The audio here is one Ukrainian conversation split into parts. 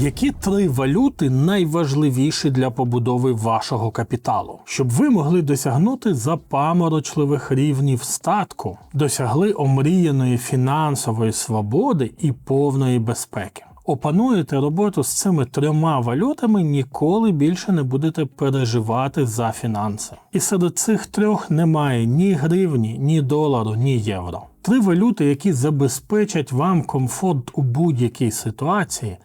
Які три валюти найважливіші для побудови вашого капіталу, щоб ви могли досягнути запаморочливих рівнів статку, досягли омріяної фінансової свободи і повної безпеки? Опануєте роботу з цими трьома валютами, ніколи більше не будете переживати за фінанси. І серед цих трьох немає ні гривні, ні долару, ні євро. Три валюти, які забезпечать вам комфорт у будь-якій ситуації,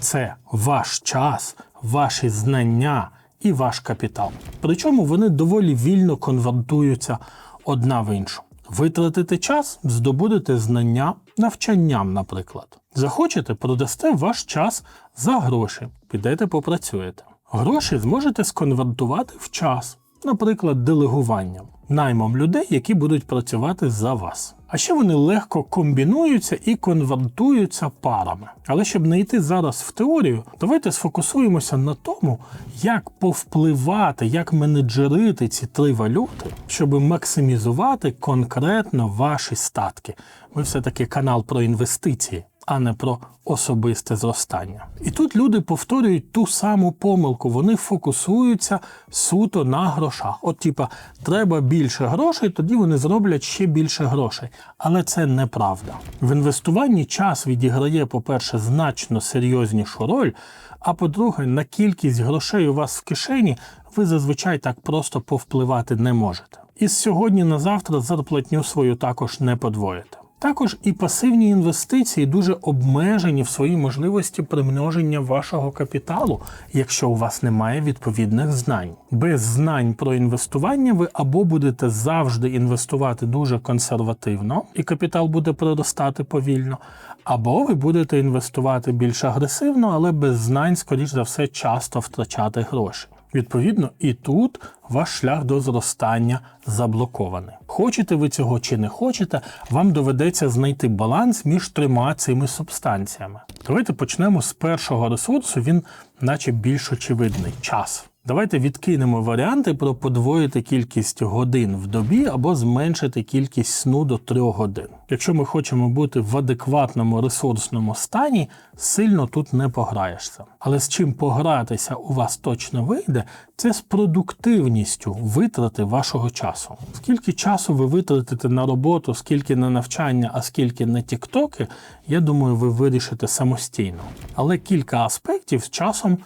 це ваш час, ваші знання і ваш капітал. Причому вони доволі вільно конвертуються одна в іншу. Витратите час, здобудете знання навчанням, наприклад. Захочете, продасте ваш час за гроші, підете попрацюєте. Гроші зможете сконвертувати в час, наприклад, делегуванням, наймом людей, які будуть працювати за вас. А ще вони легко комбінуються і конвертуються парами. Але щоб не йти зараз в теорію, давайте сфокусуємося на тому, як повпливати, як менеджерити ці три валюти, щоб максимізувати конкретно ваші статки. Ми все-таки канал про інвестиції, а не про особисте зростання. І тут люди повторюють ту саму помилку. Вони фокусуються суто на грошах. От, типа, треба більше грошей, тоді вони зроблять ще більше грошей. Але це неправда. В інвестуванні час відіграє, по-перше, значно серйознішу роль. А по-друге, на кількість грошей у вас в кишені ви зазвичай так просто повпливати не можете. І з сьогодні на завтра зарплатню свою також не подвоїте. Також і пасивні інвестиції дуже обмежені в своїй можливості примноження вашого капіталу, якщо у вас немає відповідних знань. Без знань про інвестування ви або будете завжди інвестувати дуже консервативно, і капітал буде приростати повільно, або ви будете інвестувати більш агресивно, але без знань, скоріш за все, часто втрачати гроші. Відповідно, і тут ваш шлях до зростання заблокований. Хочете ви цього чи не хочете, вам доведеться знайти баланс між трьома цими субстанціями. Давайте почнемо з першого ресурсу, він наче більш очевидний час. Давайте відкинемо варіанти про подвоїти кількість годин в добі або зменшити кількість сну до 3 годин. Якщо ми хочемо бути в адекватному ресурсному стані, сильно тут не пограєшся. Але з чим погратися у вас точно вийде, це з продуктивністю витрати вашого часу. Скільки часу ви витратите на роботу, скільки на навчання, а скільки на тіктоки, я думаю, ви вирішите самостійно. Але кілька аспектів з часом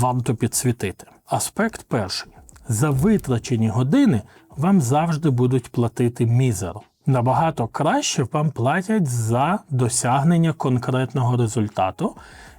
варто підсвітити. Аспект перший: за витрачені години вам завжди будуть платити мізер. Набагато краще вам платять за досягнення конкретного результату,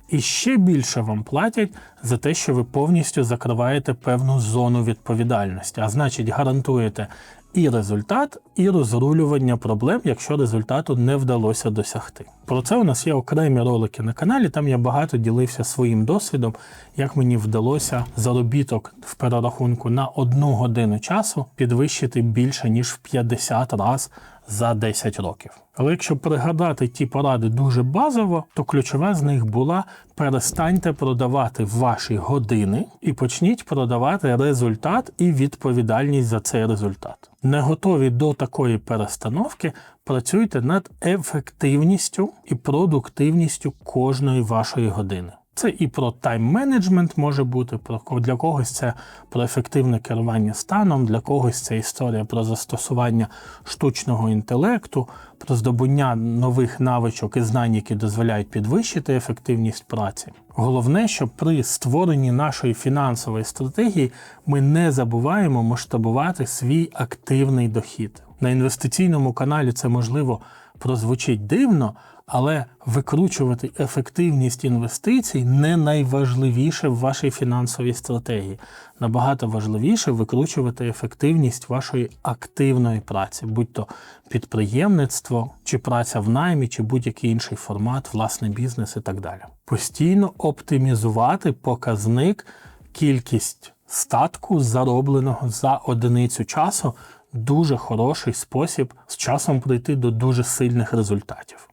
і ще більше вам платять за те, що ви повністю закриваєте певну зону відповідальності, а значить, гарантуєте і результат, і розрулювання проблем, якщо результату не вдалося досягти. Про це у нас є окремі ролики на каналі. Там я багато ділився своїм досвідом, як мені вдалося заробіток в перерахунку на одну годину часу підвищити більше ніж в 50 разів за 10 років. Але якщо пригадати ті поради дуже базово, то ключова з них була перестаньте продавати ваші години і почніть продавати результат і відповідальність за цей результат. Не готові до такої перестановки, працюйте над ефективністю і продуктивністю кожної вашої години. Це і про тайм-менеджмент може бути, про для когось це про ефективне керування станом, для когось це історія про застосування штучного інтелекту, про здобуття нових навичок і знань, які дозволяють підвищити ефективність праці. Головне, щоб при створенні нашої фінансової стратегії ми не забуваємо масштабувати свій активний дохід. На інвестиційному каналі це можливо прозвучить дивно, але викручувати ефективність інвестицій не найважливіше в вашій фінансовій стратегії. Набагато важливіше викручувати ефективність вашої активної праці, будь то підприємництво, чи праця в наймі, чи будь-який інший формат, власний бізнес і так далі. Постійно оптимізувати показник, кількість статку, заробленого за одиницю часу. Дуже хороший спосіб з часом прийти до дуже сильних результатів.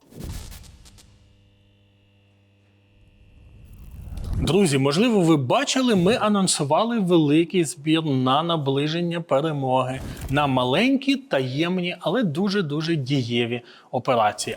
Друзі, можливо, ви бачили, ми анонсували великий збір на наближення перемоги на маленькі, таємні, але дуже дуже дієві операції.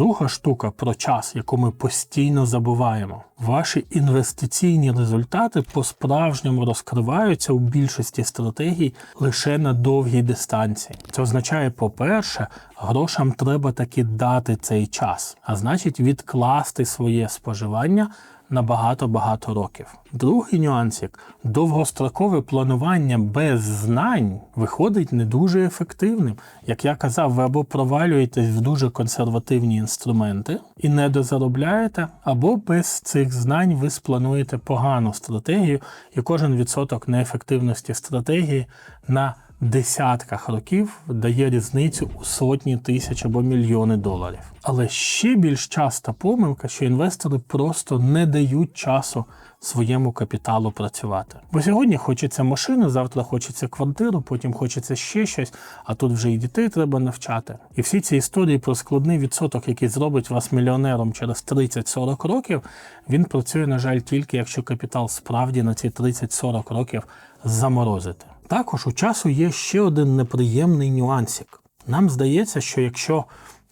Друга штука про час, яку ми постійно забуваємо. Ваші інвестиційні результати по-справжньому розкриваються у більшості стратегій лише на довгій дистанції. Це означає, по-перше, грошам треба таки дати цей час, а значить, відкласти своє споживання на багато-багато років. Другий нюансик довгострокове планування без знань виходить не дуже ефективним. Як я казав, ви або провалюєтесь в дуже консервативні інструменти і не дозаробляєте, або без цих знань ви сплануєте погану стратегію, і кожен відсоток неефективності стратегії на десятках років дає різницю у сотні тисяч або мільйони доларів. Але ще більш часта помилка, що інвестори просто не дають часу своєму капіталу працювати. Бо сьогодні хочеться машину, завтра хочеться квартиру, потім хочеться ще щось, а тут вже і дітей треба навчати. І всі ці історії про складний відсоток, який зробить вас мільйонером через 30-40 років, він працює, на жаль, тільки якщо капітал справді на ці 30-40 років заморозити. Також у часу є ще один неприємний нюансик. Нам здається, що якщо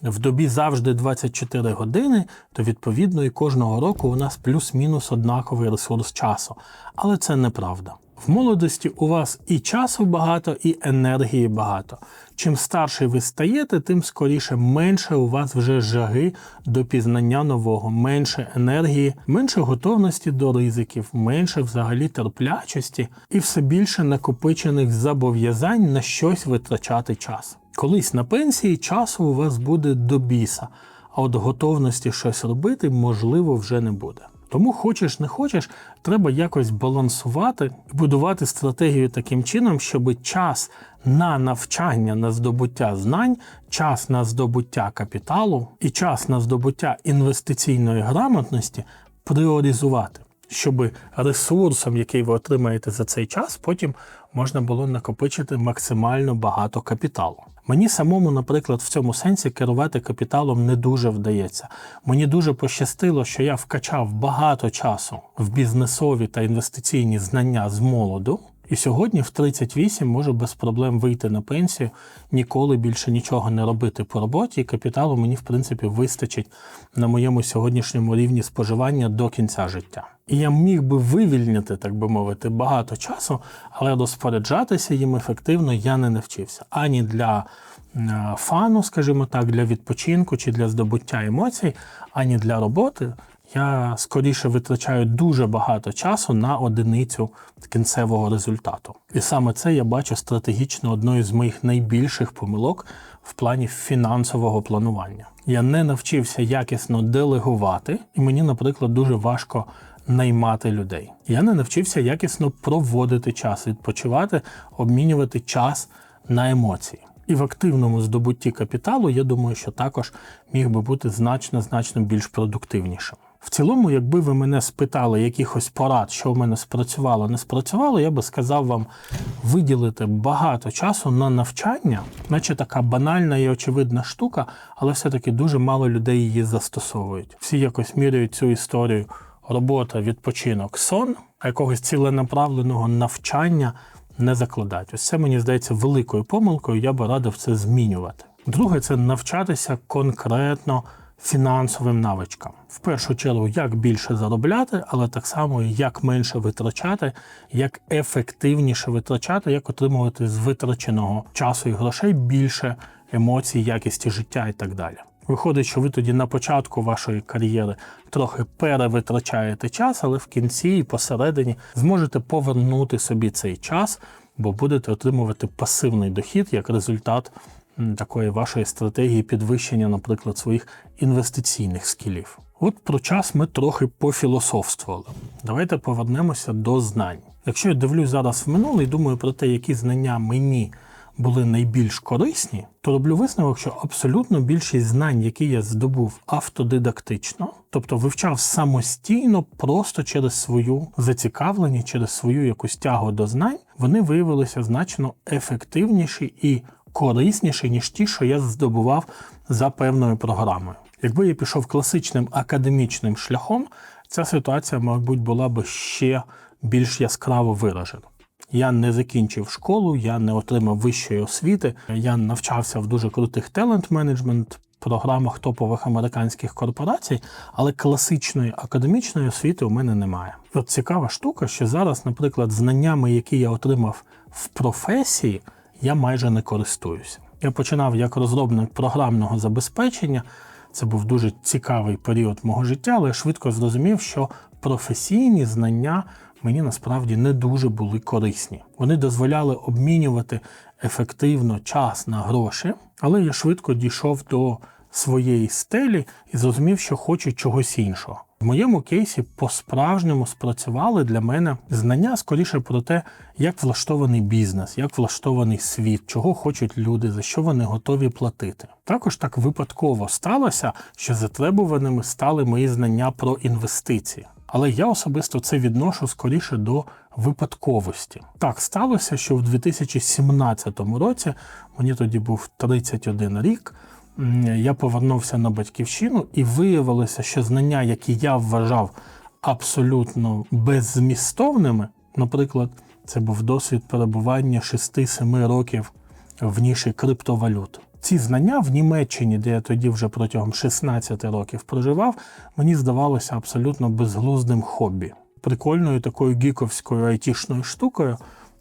в добі завжди 24 години, то відповідно і кожного року у нас плюс-мінус однаковий ресурс часу. Але це неправда. В молодості у вас і часу багато, і енергії багато. Чим старший ви стаєте, тим скоріше менше у вас вже жаги до пізнання нового, менше енергії, менше готовності до ризиків, менше взагалі терплячості і все більше накопичених зобов'язань на щось витрачати час. Колись на пенсії часу у вас буде до біса, а от готовності щось робити можливо вже не буде. Тому хочеш не хочеш, треба якось балансувати і будувати стратегію таким чином, щоб час на навчання, на здобуття знань, час на здобуття капіталу і час на здобуття інвестиційної грамотності пріоризувати, щоб ресурсом, який ви отримаєте за цей час, потім можна було накопичити максимально багато капіталу. Мені самому, наприклад, в цьому сенсі керувати капіталом не дуже вдається. Мені дуже пощастило, що я вкачав багато часу в бізнесові та інвестиційні знання з молоду. І сьогодні в 38 можу без проблем вийти на пенсію, ніколи більше нічого не робити по роботі, і капіталу мені, в принципі, вистачить на моєму сьогоднішньому рівні споживання до кінця життя. І я міг би вивільнити, так би мовити, багато часу, але розпоряджатися їм ефективно я не навчився ані для е, фану, скажімо так, для відпочинку чи для здобуття емоцій, ані для роботи. Я скоріше витрачаю дуже багато часу на одиницю кінцевого результату. І саме це я бачу стратегічно одною з моїх найбільших помилок в плані фінансового планування. Я не навчився якісно делегувати, і мені, наприклад, дуже важко наймати людей. Я не навчився якісно проводити час, відпочивати, обмінювати час на емоції. І в активному здобутті капіталу, я думаю, що також міг би бути значно значно більш продуктивнішим. В цілому, якби ви мене спитали якихось порад, що в мене спрацювало, не спрацювало, я би сказав вам виділити багато часу на навчання, наче така банальна і очевидна штука, але все-таки дуже мало людей її застосовують. Всі якось міряють цю історію робота, відпочинок, сон, а якогось ціленаправленого навчання не закладають. Ось це мені здається великою помилкою. Я би радив це змінювати. Друге, це навчатися конкретно фінансовим навичкам. В першу чергу, як більше заробляти, але так само як менше витрачати, як ефективніше витрачати, як отримувати з витраченого часу і грошей більше емоцій, якісті життя і так далі. Виходить, що ви тоді на початку вашої кар'єри трохи перевитрачаєте час, але в кінці і посередині зможете повернути собі цей час, бо будете отримувати пасивний дохід як результат такої вашої стратегії підвищення, наприклад, своїх інвестиційних скілів. От про час ми трохи пофілософствували. Давайте повернемося до знань. Якщо я дивлюсь зараз в минуле і думаю про те, які знання мені були найбільш корисні, то роблю висновок, що абсолютно більшість знань, які я здобув автодидактично, тобто вивчав самостійно, просто через свою зацікавленість, через свою якусь тягу до знань, вони виявилися значно ефективніші і корисніші, ніж ті, що я здобував за певною програмою. Якби я пішов класичним академічним шляхом, ця ситуація, мабуть, була би ще більш яскраво виражена. Я не закінчив школу, я не отримав вищої освіти. Я навчався в дуже крутих талент-менеджмент програмах топових американських корпорацій, але класичної академічної освіти у мене немає. От цікава штука, що зараз, наприклад, знаннями, які я отримав в професії, я майже не користуюся. Я починав як розробник програмного забезпечення. Це був дуже цікавий період мого життя, але я швидко зрозумів, що професійні знання мені насправді не дуже були корисні. Вони дозволяли обмінювати ефективно час на гроші, але я швидко дійшов до своєї стелі і зрозумів, що хочу чогось іншого. В моєму кейсі по-справжньому спрацювали для мене знання скоріше про те, як влаштований бізнес, як влаштований світ, чого хочуть люди, за що вони готові платити. Також так випадково сталося, що затребуваними стали мої знання про інвестиції. Але я особисто це відношу скоріше до випадковості. Так сталося, що в 2017 році мені тоді був 31 рік. Я повернувся на батьківщину, і виявилося, що знання, які я вважав абсолютно беззмістовними, наприклад, це був досвід перебування 6-7 років в ніші криптовалют. Ці знання в Німеччині, де я тоді вже протягом 16 років проживав, мені здавалося абсолютно безглуздим хобі, прикольною такою гіковською айтішною штукою,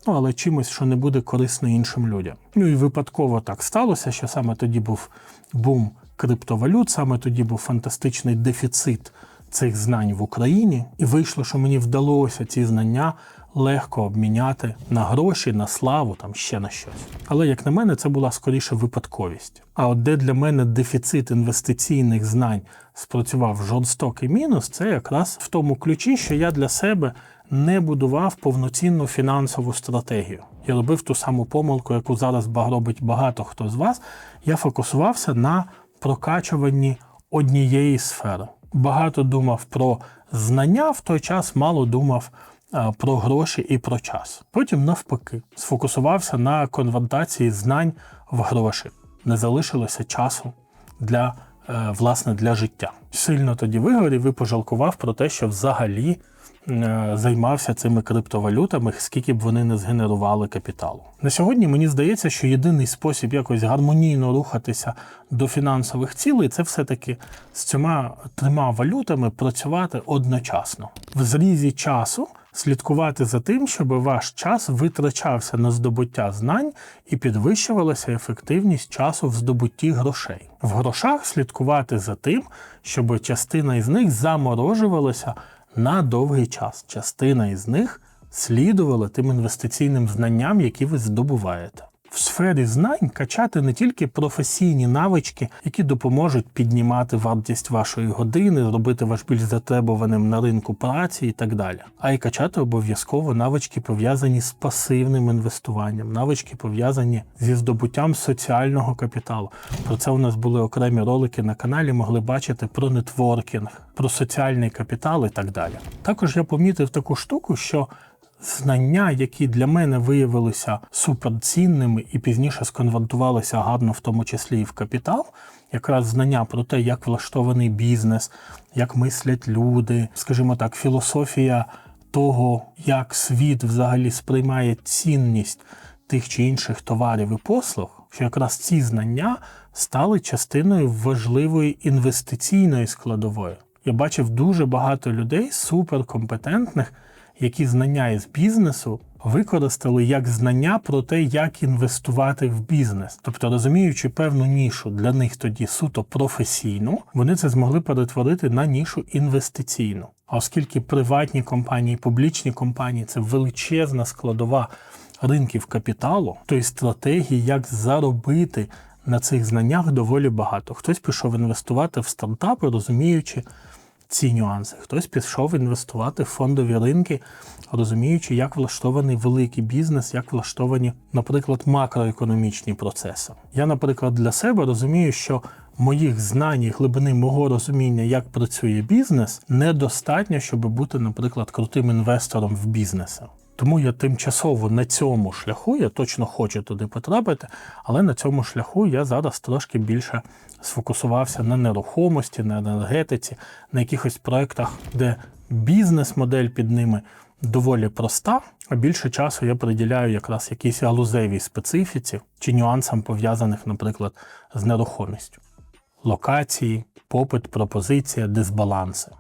ну але чимось, що не буде корисно іншим людям. Ну і випадково так сталося, що саме тоді був бум криптовалют, саме тоді був фантастичний дефіцит цих знань в Україні, і вийшло, що мені вдалося ці знання легко обміняти на гроші, на славу, там ще на щось. Але як на мене, це була скоріше випадковість. А от де для мене дефіцит інвестиційних знань спрацював жорстокий мінус, це якраз в тому ключі, що я для себе не будував повноцінну фінансову стратегію. Я робив ту саму помилку, яку зараз робить багато хто з вас. Я фокусувався на прокачуванні однієї сфери. Багато думав про знання, в той час мало думав про гроші і про час. Потім, навпаки, сфокусувався на конвертації знань в гроші. Не залишилося часу для е, власне для життя. Сильно тоді вигорів і пожалкував про те, що взагалі е, займався цими криптовалютами, скільки б вони не згенерували капіталу. На сьогодні мені здається, що єдиний спосіб якось гармонійно рухатися до фінансових цілей це все-таки з цими трьома валютами працювати одночасно. В зрізі часу слідкувати за тим, щоб ваш час витрачався на здобуття знань і підвищувалася ефективність часу в здобутті грошей. В грошах слідкувати за тим, щоб частина із них заморожувалася на довгий час. Частина із них слідувала тим інвестиційним знанням, які ви здобуваєте. В сфері знань качати не тільки професійні навички, які допоможуть піднімати вартість вашої години, робити вас більш затребуваним на ринку праці і так далі, а й качати обов'язково навички пов'язані з пасивним інвестуванням, навички пов'язані зі здобуттям соціального капіталу. Про це у нас були окремі ролики на каналі, могли бачити про нетворкінг, про соціальний капітал і так далі. Також я помітив таку штуку, що знання, які для мене виявилися суперцінними і пізніше сконвертувалися гарно, в тому числі і в капітал, якраз знання про те, як влаштований бізнес, як мислять люди, скажімо так, філософія того, як світ взагалі сприймає цінність тих чи інших товарів і послуг, що якраз ці знання стали частиною важливої інвестиційної складової. Я бачив дуже багато людей суперкомпетентних, які знання із бізнесу використали як знання про те, як інвестувати в бізнес. Тобто, розуміючи певну нішу для них тоді суто професійну, вони це змогли перетворити на нішу інвестиційну. А оскільки приватні компанії, публічні компанії це величезна складова ринків капіталу, то й стратегії, як заробити на цих знаннях доволі багато. Хтось пішов інвестувати в стартапи, розуміючи ці нюанси. Хтось пішов інвестувати в фондові ринки, розуміючи, як влаштований великий бізнес, як влаштовані, наприклад, макроекономічні процеси. Я, наприклад, для себе розумію, що моїх знань і глибини мого розуміння, як працює бізнес, недостатньо, щоб бути, наприклад, крутим інвестором в бізнесі. Тому я тимчасово на цьому шляху, я точно хочу туди потрапити, але на цьому шляху я зараз трошки більше сфокусувався на нерухомості, на енергетиці, на якихось проєктах, де бізнес-модель під ними доволі проста, а більше часу я приділяю якраз якійсь галузевій специфіці чи нюансам, пов'язаних, наприклад, з нерухомістю. Локації, попит, пропозиція, дисбаланси.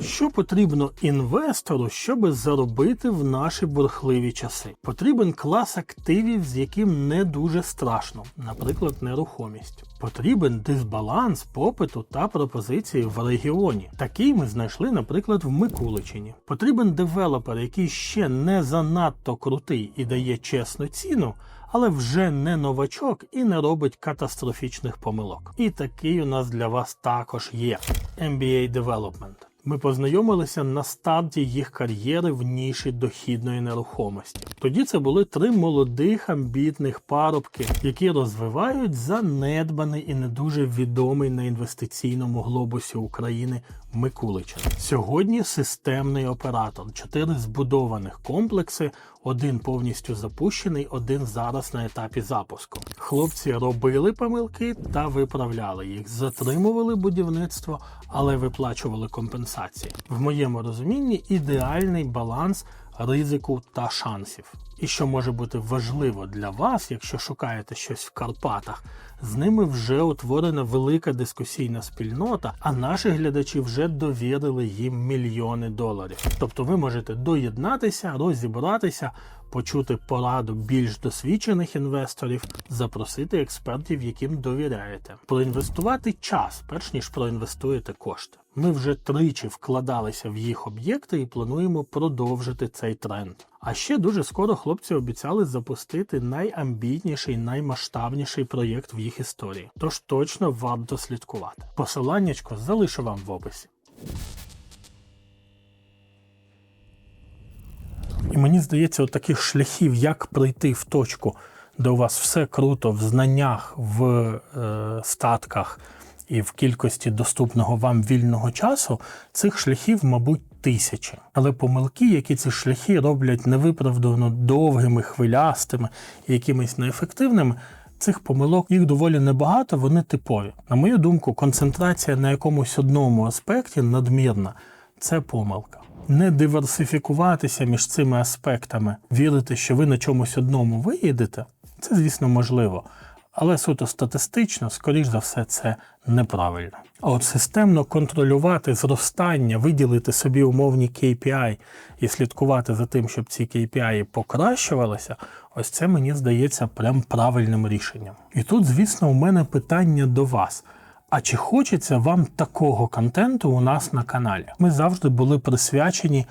Що потрібно інвестору, щоб заробити в наші бурхливі часи? Потрібен клас активів, з яким не дуже страшно, наприклад, нерухомість. Потрібен дисбаланс попиту та пропозиції в регіоні. Такий ми знайшли, наприклад, в Микуличині. Потрібен девелопер, який ще не занадто крутий і дає чесну ціну. Але вже не новачок і не робить катастрофічних помилок. І такий у нас для вас також є MBA Development. Ми познайомилися на старті їх кар'єри в ніші дохідної нерухомості. Тоді це були три молодих амбітних парубки, які розвивають занедбаний і не дуже відомий на інвестиційному глобусі України Микулича. Сьогодні системний оператор, чотири збудованих комплекси, один повністю запущений, один зараз на етапі запуску. Хлопці робили помилки та виправляли їх, затримували будівництво, але виплачували компенсації. В моєму розумінні ідеальний баланс ризику та шансів. І що може бути важливо для вас, якщо шукаєте щось в Карпатах, з ними вже утворена велика дискусійна спільнота, а наші глядачі вже довірили їм мільйони доларів. Тобто ви можете доєднатися, розібратися, почути пораду більш досвідчених інвесторів, запросити експертів, яким довіряєте, проінвестувати час, перш ніж проінвестуєте кошти. Ми вже тричі вкладалися в їх об'єкти і плануємо продовжити цей тренд. А ще дуже скоро хлопці обіцяли запустити найамбітніший, наймасштабніший проєкт в їх історії. Тож точно варто слідкувати. Посиланнячко залишу вам в описі. І мені здається, от таких шляхів, як прийти в точку, де у вас все круто в знаннях, в е, статках і в кількості доступного вам вільного часу, цих шляхів, мабуть, тисячі. Але помилки, які ці шляхи роблять невиправдано довгими, хвилястими і якимись неефективними. Цих помилок їх доволі небагато, вони типові. На мою думку, концентрація на якомусь одному аспекті надмірна це помилка. Не диверсифікуватися між цими аспектами, вірити, що ви на чомусь одному виїдете, це, звісно, можливо. Але суто статистично, скоріш за все, це неправильно. А от системно контролювати зростання, виділити собі умовні KPI і слідкувати за тим, щоб ці KPI покращувалися, ось це мені здається прям правильним рішенням. І тут, звісно, у мене питання до вас. А чи хочеться вам такого контенту у нас на каналі? Ми завжди були присвячені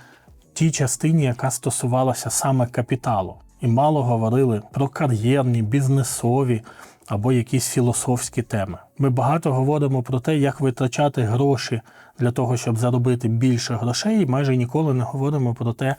тій частині, яка стосувалася саме капіталу, і мало говорили про кар'єрні, бізнесові або якісь філософські теми. Ми багато говоримо про те, як витрачати гроші для того, щоб заробити більше грошей, і майже ніколи не говоримо про те,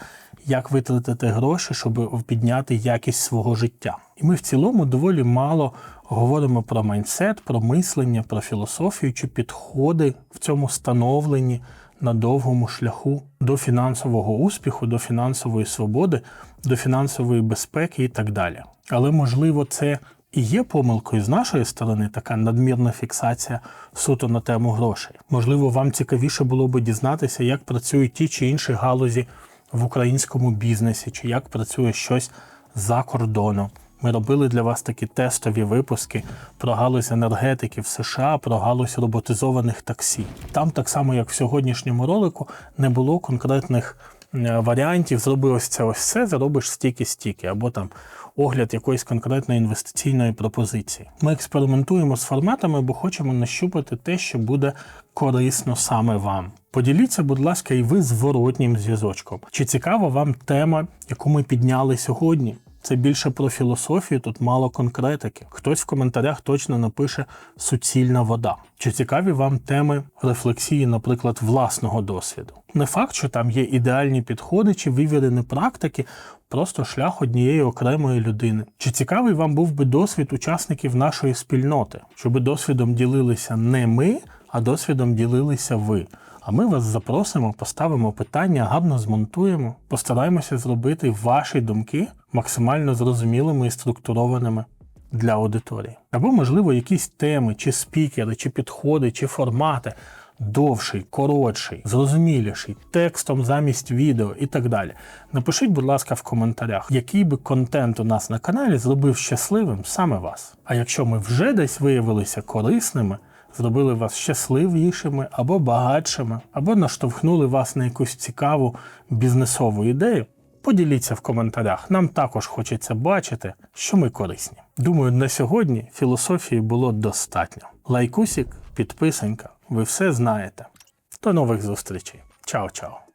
як витратити гроші, щоб підняти якість свого життя. І ми в цілому доволі мало говоримо про майндсет, про мислення, про філософію чи підходи в цьому становленні на довгому шляху до фінансового успіху, до фінансової свободи, до фінансової безпеки і так далі. Але можливо, це і є помилкою з нашої сторони така надмірна фіксація суто на тему грошей. Можливо, вам цікавіше було би дізнатися, як працюють ті чи інші галузі в українському бізнесі, чи як працює щось за кордоном. Ми робили для вас такі тестові випуски про галузь енергетики в США, про галузь роботизованих таксі. Там, так само як в сьогоднішньому ролику, не було конкретних е, варіантів. Зроби ось це, ось це, заробиш стільки-стільки, або там огляд якоїсь конкретної інвестиційної пропозиції. Ми експериментуємо з форматами, бо хочемо нащупати те, що буде корисно саме вам. Поділіться, будь ласка, і ви зворотнім зв'язочком. Чи цікава вам тема, яку ми підняли сьогодні? Це більше про філософію, тут мало конкретики. Хтось в коментарях точно напише суцільна вода. Чи цікаві вам теми рефлексії, наприклад, власного досвіду? Не факт, що там є ідеальні підходи чи вивірені практики, просто шлях однієї окремої людини. Чи цікавий вам був би досвід учасників нашої спільноти, щоб досвідом ділилися не ми, а досвідом ділилися ви. А ми вас запросимо, поставимо питання, гарно змонтуємо, постараємося зробити ваші думки максимально зрозумілими і структурованими для аудиторії. Або, можливо, якісь теми, чи спікери, чи підходи, чи формати довший, коротший, зрозуміліший, текстом замість відео і так далі. Напишіть, будь ласка, в коментарях, який би контент у нас на каналі зробив щасливим саме вас. А якщо ми вже десь виявилися корисними, зробили вас щасливішими або багатшими, або наштовхнули вас на якусь цікаву бізнесову ідею. Поділіться в коментарях. Нам також хочеться бачити, що ми корисні. Думаю, на сьогодні філософії було достатньо. Лайкусик, підписанька, ви все знаєте. До нових зустрічей. Чао-чао.